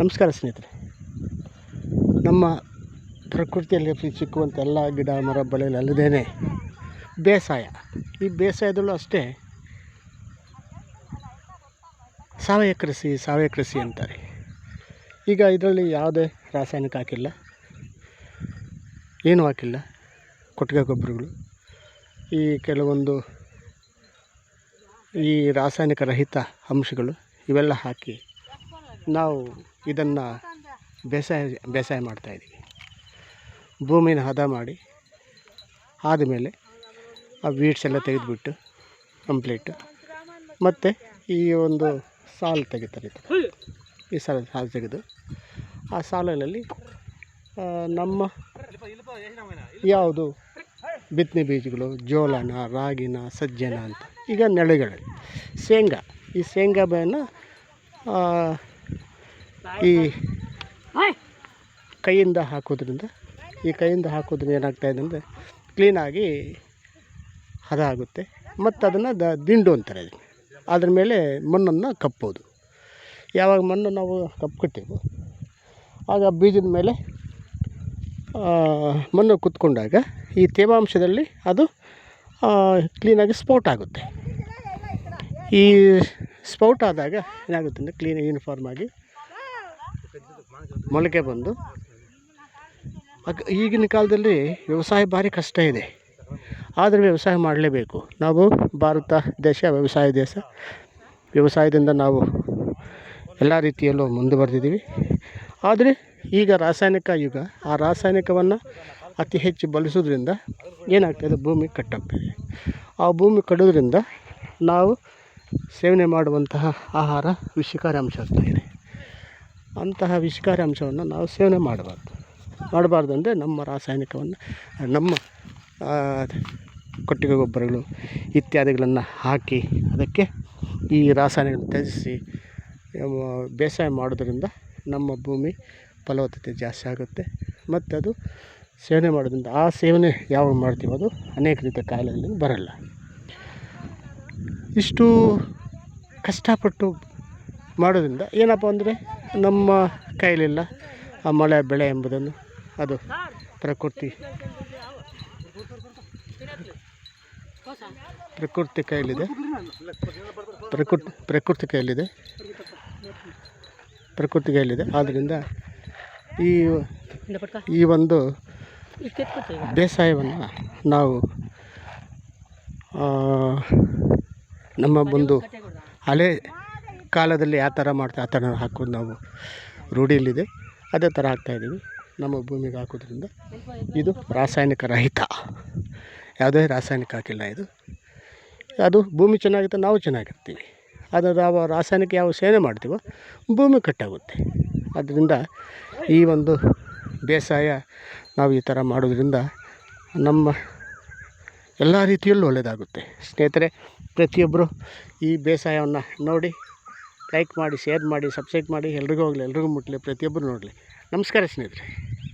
ನಮಸ್ಕಾರ ಸ್ನೇಹಿತರೆ. ನಮ್ಮ ಪ್ರಕೃತಿಯಲ್ಲಿ ಸಿಕ್ಕುವಂಥ ಎಲ್ಲ ಗಿಡ, ಮರ ಬಳೆಗಳು ಅಲ್ಲದೇ ಬೇಸಾಯ. ಈ ಬೇಸಾಯದಲ್ಲೂ ಅಷ್ಟೇ ಸಾವಯವ ಕೃಷಿ ಸಾವಯವ ಕೃಷಿ ಅಂತಾರೆ. ಈಗ ಇದರಲ್ಲಿ ಯಾವುದೇ ರಾಸಾಯನಿಕ ಹಾಕಿಲ್ಲ, ಏನೂ ಹಾಕಿಲ್ಲ, ಕೊಟ್ಟಿಗೆ ಗೊಬ್ಬರಗಳು. ಈ ಕೆಲವೊಂದು ಈ ರಾಸಾಯನಿಕ ರಹಿತ ಅಂಶಗಳು ಇವೆಲ್ಲ ಹಾಕಿ ನಾವು ಇದನ್ನು ಬೇಸಾಯ ಬೇಸಾಯ ಮಾಡ್ತಾಯಿದ್ದೀವಿ ಭೂಮಿನ ಹದ ಮಾಡಿ ಆದಮೇಲೆ ಆ ವೀಡ್ಸ್ ಎಲ್ಲ ತೆಗೆದುಬಿಟ್ಟು ಕಂಪ್ಲೀಟು ಮತ್ತು ಈ ಒಂದು ಸಾಲು ತೆಗಿತಾರೆ ಈ ಸಾಲ ಸಾಲು ತೆಗೆದು ಆ ಸಾಲಿನಲ್ಲಿ ನಮ್ಮ ಯಾವುದು ಬಿತ್ತನೆ ಬೀಜಗಳು ಜೋಳನ ರಾಗಿನ ಸಜ್ಜನ ಅಂತ. ಈಗ ನೆಲೆಗಳಲ್ಲಿ ಶೇಂಗಾ. ಈ ಶೇಂಗಾ ಬೆಳೆನ ಆ, ಈ ಕೈಯಿಂದ ಹಾಕೋದ್ರಿಂದ ಈ ಕೈಯಿಂದ ಹಾಕೋದ್ರಿಂದ ಏನಾಗ್ತಾಯಿದೆ ಅಂದರೆ ಕ್ಲೀನಾಗಿ ಹದ ಆಗುತ್ತೆ. ಮತ್ತು ಅದನ್ನು ದ ದಿಂಡು ಅಂತಾರೆ ಅದಕ್ಕೆ. ಅದ್ರ ಮೇಲೆ ಮಣ್ಣನ್ನು ಕಪ್ಪೋದು. ಯಾವಾಗ ಮಣ್ಣು ನಾವು ಕಪ್ಪು ಕಟ್ಟಿವೋ ಆಗ ಬೀಜದ ಮೇಲೆ ಮಣ್ಣು ಕುತ್ಕೊಂಡಾಗ ಈ ತೇವಾಂಶದಲ್ಲಿ ಅದು ಕ್ಲೀನಾಗಿ ಸ್ಪೌಟ್ ಆಗುತ್ತೆ. ಈ ಸ್ಪೌಟ್ ಆದಾಗ ಏನಾಗುತ್ತೆ ಅಂದರೆ ಕ್ಲೀನ್ ಯೂನಿಫಾರ್ಮ್ ಆಗಿ ಮೊಳಕೆ ಬಂದು. ಈಗಿನ ಕಾಲದಲ್ಲಿ ವ್ಯವಸಾಯ ಭಾರಿ ಕಷ್ಟ ಇದೆ. ಆದರೆ ವ್ಯವಸಾಯ ಮಾಡಲೇಬೇಕು. ನಾವು ಭಾರತ ದೇಶ, ವ್ಯವಸಾಯ ದೇಶ. ವ್ಯವಸಾಯದಿಂದ ನಾವು ಎಲ್ಲ ರೀತಿಯಲ್ಲೂ ಮುಂದುವರೆದಿದ್ದೀವಿ ಆದರೆ ಈಗ ರಾಸಾಯನಿಕ ಯುಗ. ಆ ರಾಸಾಯನಿಕವನ್ನು ಅತಿ ಹೆಚ್ಚು ಬಳಸೋದ್ರಿಂದ ಏನಾಗ್ತದೆ? ಭೂಮಿ ಕಟ್ಟಾಗ್ತದೆ ಆ ಭೂಮಿ ಕಡೋದ್ರಿಂದ ನಾವು ಸೇವನೆ ಮಾಡುವಂತಹ ಆಹಾರ ವಿಷಕಾರಿ ಅಂಶ ಆಗ್ತಾಯಿದೆ ಅಂತಹ ವಿಷಕಾರಿ ಅಂಶವನ್ನು ನಾವು ಸೇವನೆ ಮಾಡಬಾರ್ದು. ಮಾಡಬಾರ್ದು ಅಂದರೆ ನಮ್ಮ ರಾಸಾಯನಿಕವನ್ನು, ನಮ್ಮ ಕೊಟ್ಟಿಗೆ ಗೊಬ್ಬರಗಳು ಇತ್ಯಾದಿಗಳನ್ನು ಹಾಕಿ ಅದಕ್ಕೆ ಈ ರಾಸಾಯನಿಕ ತ್ಯಜಿಸಿ ಬೇಸಾಯ ಮಾಡೋದ್ರಿಂದ ನಮ್ಮ ಭೂಮಿ ಫಲವತ್ತತೆ ಜಾಸ್ತಿ ಆಗುತ್ತೆ. ಮತ್ತು ಅದು ಸೇವನೆ ಮಾಡೋದ್ರಿಂದ ಆ ಸೇವನೆ ಯಾವಾಗ ಮಾಡ್ತೀವೋ ಅದು ಅನೇಕ ರೀತಿಯ ಕಾಯಿಲೆಗಳು ಬರಲ್ಲ. ಇಷ್ಟು ಕಷ್ಟಪಟ್ಟು ಮಾಡೋದ್ರಿಂದ ಏನಪ್ಪ ಅಂದರೆ ನಮ್ಮ ಕೈಲಿಲ್ಲ ಆ ಮಳೆ ಬೆಳೆ ಎಂಬುದನ್ನು. ಅದು ಪ್ರಕೃತಿ. ಪ್ರಕೃತಿ ಕೈಲಿದೆ. ಪ್ರಕೃತಿ ಪ್ರಕೃತಿ ಕೈಲಿದೆ. ಪ್ರಕೃತಿ ಕೈಲಿದೆ. ಆದ್ದರಿಂದ ಈ ಈ ಒಂದು ಬೇಸಾಯವನ್ನು ನಾವು ನಮ್ಮ ಒಂದು ಹಳೆ ಕಾಲದಲ್ಲಿ ಯಾವ ಥರ ಮಾಡ್ತಾ, ಆ ಥರ ಹಾಕೋದು ನಾವು ರೂಢಿಯಲ್ಲಿದೆ. ಅದೇ ಥರ ಹಾಕ್ತಾಯಿದ್ದೀವಿ ನಮ್ಮ ಭೂಮಿಗೆ ಹಾಕೋದ್ರಿಂದ ಇದು ರಾಸಾಯನಿಕ ರಹಿತ. ಯಾವುದೇ ರಾಸಾಯನಿಕ ಹಾಕಿಲ್ಲ ಇದು. ಅದು ಭೂಮಿ ಚೆನ್ನಾಗಿರುತ್ತೆ ನಾವು ಚೆನ್ನಾಗಿರ್ತೀವಿ. ಅದು ನಾವು ರಾಸಾಯನಿಕ ಯಾವ ಸೇವನೆ ಮಾಡ್ತೀವೋ ಭೂಮಿ ಕಟ್ಟಾಗುತ್ತೆ. ಅದರಿಂದ ಈ ಒಂದು ಬೇಸಾಯ ನಾವು ಈ ಥರ ಮಾಡೋದ್ರಿಂದ ನಮ್ಮ ಎಲ್ಲ ರೀತಿಯಲ್ಲೂ ಒಳ್ಳೆಯದಾಗುತ್ತೆ. ಸ್ನೇಹಿತರೆ, ಪ್ರತಿಯೊಬ್ಬರು ಈ ಬೇಸಾಯವನ್ನು ನೋಡಿ ಲೈಕ್ ಮಾಡಿ ಶೇರ್ ಮಾಡಿ ಸಬ್ಸ್ಕ್ರೈಬ್ ಮಾಡಿ ಎಲ್ರಿಗೂ ಹೋಗಲಿ ಎಲ್ರಿಗೂ ಮುಟ್ಟಲಿ ಪ್ರತಿಯೊಬ್ಬರು ನೋಡಲಿ. ನಮಸ್ಕಾರ ಸ್ನೇಹಿತರೆ.